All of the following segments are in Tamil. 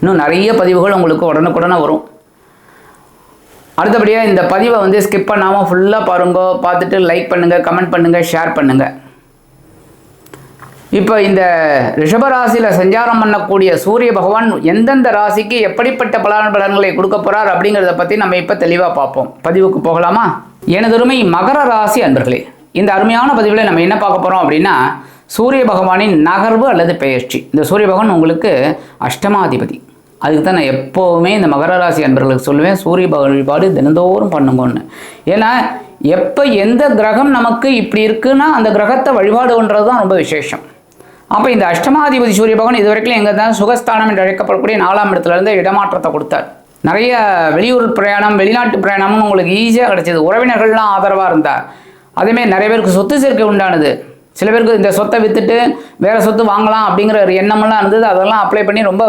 இன்னும் நிறைய பதிவுகள் உங்களுக்கு உடனுக்குடனே வரும். அடுத்தபடியாக இந்த பதிவை வந்து ஸ்கிப் பண்ணாமல் ஃபுல்லாக பாருங்க பார்த்துட்டு லைக் பண்ணுங்கள் கமெண்ட் பண்ணுங்கள் ஷேர் பண்ணுங்கள் இப்போ இந்த ரிஷபராசியில் சஞ்சாரம் பண்ணக்கூடிய சூரிய பகவான் எந்தெந்த ராசிக்கு எப்படிப்பட்ட பலன் பலன்களை கொடுக்க போகிறார் அப்படிங்கிறத பற்றி நம்ம இப்போ தெளிவாக பார்ப்போம். பதிவுக்கு போகலாமா? எனதுருமை மகர ராசி அன்பர்களே இந்த அருமையான பதிவில் நம்ம என்ன பார்க்க போகிறோம் அப்படின்னா சூரிய பகவானின் நகர்வு அல்லது பெயர்ச்சி. இந்த சூரிய பகவான் உங்களுக்கு அஷ்டமாதிபதி. அதுக்கு தான் நான் எப்போவுமே இந்த மகர ராசி அன்பர்களுக்கு சொல்லுவேன் சூரிய வழிபாடு தினந்தோறும் பண்ணுங்கன்னு. ஏன்னா எப்போ எந்த கிரகம் நமக்கு இப்படி இருக்குன்னா அந்த கிரகத்தை வழிபாடுன்றது தான் ரொம்ப விசேஷம். அப்போ இந்த அஷ்டமாதிபதி சூரிய பகவான் இது வரைக்கும் எங்கே தான் சுகஸ்தானம் என்று அழைக்கப்படக்கூடிய நாலாம் இடத்துலேருந்து இடமாற்றத்தை கொடுத்தார். நிறைய வெளியூர் பிரயாணம் வெளிநாட்டு பிரயாணம்னு உங்களுக்கு ஈஸியாக கிடச்சிது. உறவினர்கள்லாம் ஆதரவாக இருந்தார். அதேமாதிரி நிறைய பேருக்கு சொத்து சேர்க்கை உண்டானது. சில பேருக்கு இந்த சொத்தை விற்றுட்டு வேறு சொத்து வாங்கலாம் அப்படிங்கிற ஒரு எண்ணமெல்லாம் இருந்தது. அதெல்லாம் அப்ளை பண்ணி ரொம்ப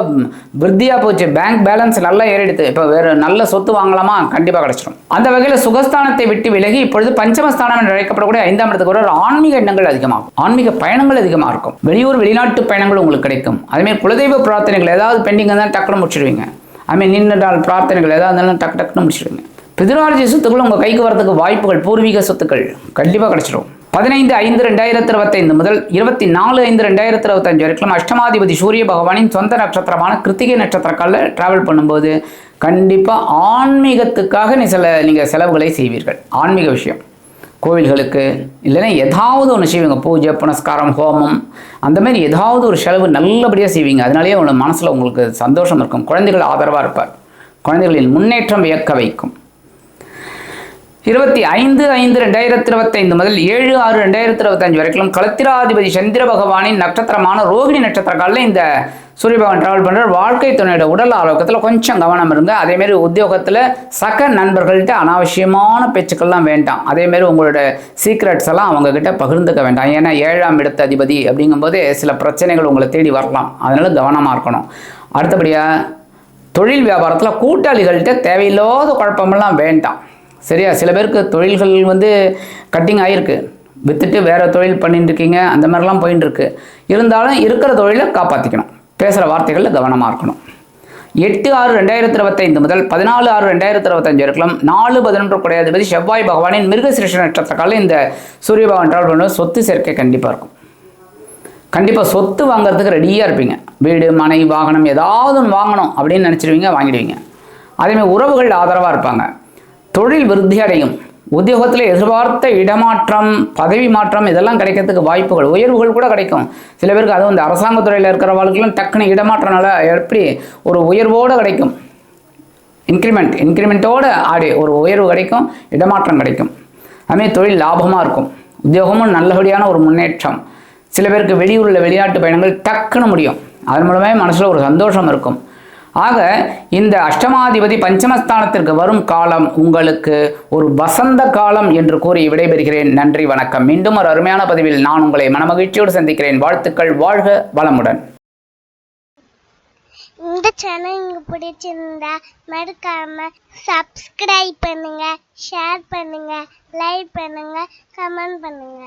விருத்தியாக போச்சு. பேங்க் பேலன்ஸ் நல்லா ஏறிடுது. இப்போ வேறு நல்ல சொத்து வாங்கலாமா? கண்டிப்பாக கிடச்சிடும் அந்த வகையில் சுகஸ்தானத்தை விட்டு விலகி இப்பொழுது பஞ்சமஸ்தானம் என்று அழைக்கப்படக்கூடிய ஐந்தாம் இடத்துக்கு ஒரு ஆன்மீக எண்ணங்கள் அதிகமாகும். ஆன்மீக பயணங்கள் அதிகமாக இருக்கும். வெளியூர் வெளிநாட்டு பயணங்கள் உங்களுக்கு கிடைக்கும். அதேமாதிரி குலதெய்வ பிரார்த்தனைகள் ஏதாவது பெண்டிங் இருந்தால் டக்குனு முடிச்சிடுவீங்க. அதுமாதிரி நின்று நாள் பிரார்த்தனைகள் ஏதாவது இருந்தாலும் டக்கு டக்குன்னு முடிச்சிடுவீங்க. பிதிரார்ஜி சொத்துக்கள் உங்கள் கைக்கு வரதுக்கு வாய்ப்புகள் பூர்வீக சொத்துக்கள் கண்டிப்பாக கிடச்சிடும் பதினைந்து ஐந்து ரெண்டாயிரத்தி இருபத்தைந்து முதல் இருபத்தி நாலு ஐந்து ரெண்டாயிரத்தி இருபத்தஞ்சு வரைக்கும் அஷ்டமாதிபதி சூரிய பகவானின் சொந்த நட்சத்திரமான கிருத்திகை நட்சத்திரக்காலில் ட்ராவல் பண்ணும்போது கண்டிப்பாக ஆன்மீகத்துக்காக நீ சில நீங்கள் செலவுகளை செய்வீர்கள். ஆன்மீக விஷயம். கோவில்களுக்கு இல்லைன்னா ஏதாவது ஒன்று செய்வீங்க. பூஜை புனஸ்காரம் ஹோமம் அந்த மாதிரி ஏதாவது ஒரு செலவு நல்லபடியாக செய்வீங்க. அதனாலேயே உங்களோட மனசில் உங்களுக்கு சந்தோஷம் இருக்கும். குழந்தைகள் ஆதரவாக இருப்பார். குழந்தைகளின் முன்னேற்றம் வியக்க வைக்கும். இருபத்தி ஐந்து ஐந்து ரெண்டாயிரத்தி இருபத்தைந்து முதல் ஏழு ஆறு ரெண்டாயிரத்தி இருபத்தஞ்சு வரைக்கும் கலத்திராதிபதி சந்திர பகவானின் நட்சத்திரமான ரோகிணி நட்சத்திர காலில் இந்த சூரிய பகவான் ட்ராவல் பண்ணுற வாழ்க்கை துணையோட உடல் ஆரோக்கியத்தில் கொஞ்சம் கவனம் இருங்க. அதேமாரி உத்தியோகத்தில் சக நண்பர்கள்ட்ட அனாவசியமான பேச்சுக்கள்லாம் வேண்டாம். அதேமாரி உங்களோட சீக்ரெட்ஸ் எல்லாம் அவங்கக்கிட்ட பகிர்ந்துக்க வேண்டாம். ஏன்னா ஏழாம் இடத்த அதிபதி அப்படிங்கும்போது சில பிரச்சனைகள் உங்களை தேடி வரலாம். அதனால் கவனமாக இருக்கணும். அடுத்தபடியாக தொழில் வியாபாரத்தில் கூட்டாளிகள்கிட்ட தேவையில்லாத குழப்பமெல்லாம் வேண்டாம். சரியா? சில பேருக்கு தொழில்கள் வந்து கட்டிங் ஆகிருக்கு விற்றுட்டு வேறு தொழில் பண்ணிட்டுருக்கீங்க அந்த மாதிரிலாம் போயின்னு இருக்கு இருந்தாலும் இருக்கிற தொழிலை காப்பாற்றிக்கணும் பேசுகிற வார்த்தைகளில் கவனமாக இருக்கணும். எட்டு ஆறு ரெண்டாயிரத்தி இருபத்தைந்து முதல் பதினாலு ஆறு ரெண்டாயிரத்தி இருபத்தஞ்சு வரைக்கும் நாலு பதினொன்று குடையாதிபதி செவ்வாய் பகவானின் மிருகசிருஷ்ண நட்சத்திர இந்த சூரிய பகவான் ட்ராவல் பண்ணும்போது சொத்து சேர்க்கை கண்டிப்பாக இருக்கும். கண்டிப்பாக சொத்து வாங்குறதுக்கு ரெடியாக இருப்பீங்க. வீடு மனை வாகனம் ஏதாவது ஒன்று வாங்கணும் அப்படின்னு நினச்சிடுவீங்க வாங்கிடுவீங்க. அதேமாதிரி உறவுகள் ஆதரவாக இருப்பாங்க. தொழில் விருத்தி அடையும். உத்தியோகத்தில் எதிர்பார்த்த இடமாற்றம் பதவி மாற்றம் இதெல்லாம் கிடைக்கிறதுக்கு வாய்ப்புகள் உயர்வுகள் கூட கிடைக்கும். சில பேருக்கு அதுவும் இந்த அரசாங்க துறையில் இருக்கிறவர்களுக்கெல்லாம் டக்குனு இடமாற்றனால எப்படி ஒரு உயர்வோடு கிடைக்கும். இன்க்ரிமெண்ட் இன்க்ரிமெண்ட்டோடு ஆடி ஒரு உயர்வு கிடைக்கும் இடமாற்றம் கிடைக்கும். அதுமாதிரி தொழில் லாபமாக இருக்கும். உத்தியோகமும் நல்லபடியான ஒரு முன்னேற்றம். சில பேருக்கு வெளியூரில் வெளிநாட்டு பயணங்கள் டக்குன்னு முடியும். அதன் மூலமே மனசில் ஒரு சந்தோஷம் இருக்கும். ஆக இந்த அஷ்டமாதிபதி பஞ்சமஸ்தானத்திற்கு வரும் காலம் உங்களுக்கு ஒரு வசந்த காலம் என்று கூறி விடைபெறுகிறேன். நன்றி வணக்கம். மீண்டும் ஒரு அருமையான பதிவில் நான் உங்களை மனமகிழ்ச்சியோடு சந்திக்கிறேன். வாழ்த்துக்கள் வாழ்க வளமுடன். இந்த சேனல் உங்களுக்கு பிடிச்சிருந்தா மறக்காம சப்ஸ்கிரைப் பண்ணுங்க ஷேர் பண்ணுங்க லைக் பண்ணுங்க கமெண்ட் பண்ணுங்க.